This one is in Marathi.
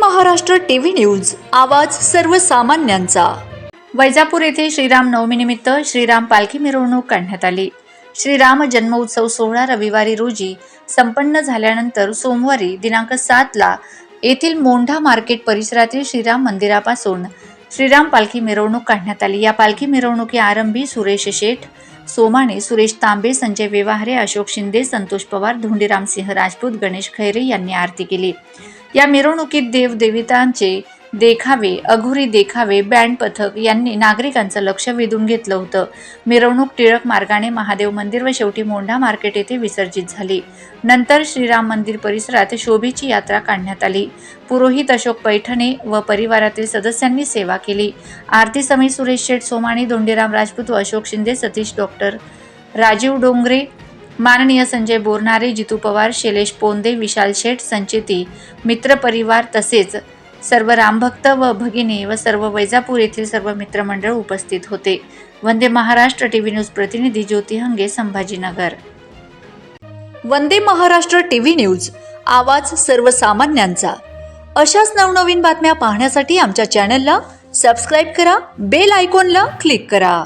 महाराष्ट्र टीव्ही न्यूज आवाज सर्वसामान्यांचा. वैजापूर येथे श्रीराम नवमीनिमित्त श्रीराम पालखी मिरवणूक काढण्यात आली. श्रीराम जन्मोत्सव सोहळा रविवारी रोजी संपन्न झाल्यानंतर सोमवारी दिनांक सातला येथील मोंढा मार्केट परिसरातील श्रीराम मंदिरापासून श्रीराम पालखी मिरवणूक काढण्यात आली. या पालखी मिरवणुकी आरंभी सुरेश शेठ सोमाणे सुरेश तांबे संजय व्यवहारे अशोक शिंदे संतोष पवार धोंडीराम सिंह राजपूत गणेश खैरे यांनी आरती केली. या मिरवणुकीत देवदेवितांचे देखावे अघोरी देखावे बँड पथक यांनी नागरिकांचं लक्ष वेधून घेतलं होतं. मिरवणूक टिळक मार्गाने महादेव मंदिर व शेवटी मोंढा मार्केट येथे विसर्जित झाली. नंतर श्रीराम मंदिर परिसरात शोभेची यात्रा काढण्यात आली. पुरोहित अशोक पैठणे व परिवारातील सदस्यांनी सेवा केली. आरती समी सुरेश शेठ सोमाणी धोंडीराम राजपूत व अशोक शिंदे सतीश डॉक्टर राजीव डोंगरे माननीय संजय बोरणारे जितू पवार शैलेश पोंदे विशाल शेठ संचेती मित्रपरिवार तसेच सर्व रामभक्त व भगिनी व सर्व वैजापूर येथील सर्व मित्रमंडळ उपस्थित होते. Vande Maharashtra T V news प्रतिनिधी Jyoti Hange Sambhajinagar. Vande Maharashtra T V news आवाज सर्वसामान्यांचा. अशाच नवनवीन बातम्या पाहण्यासाठी आमच्या चॅनलला सबस्क्राईब करा बेल आयकॉनला क्लिक करा.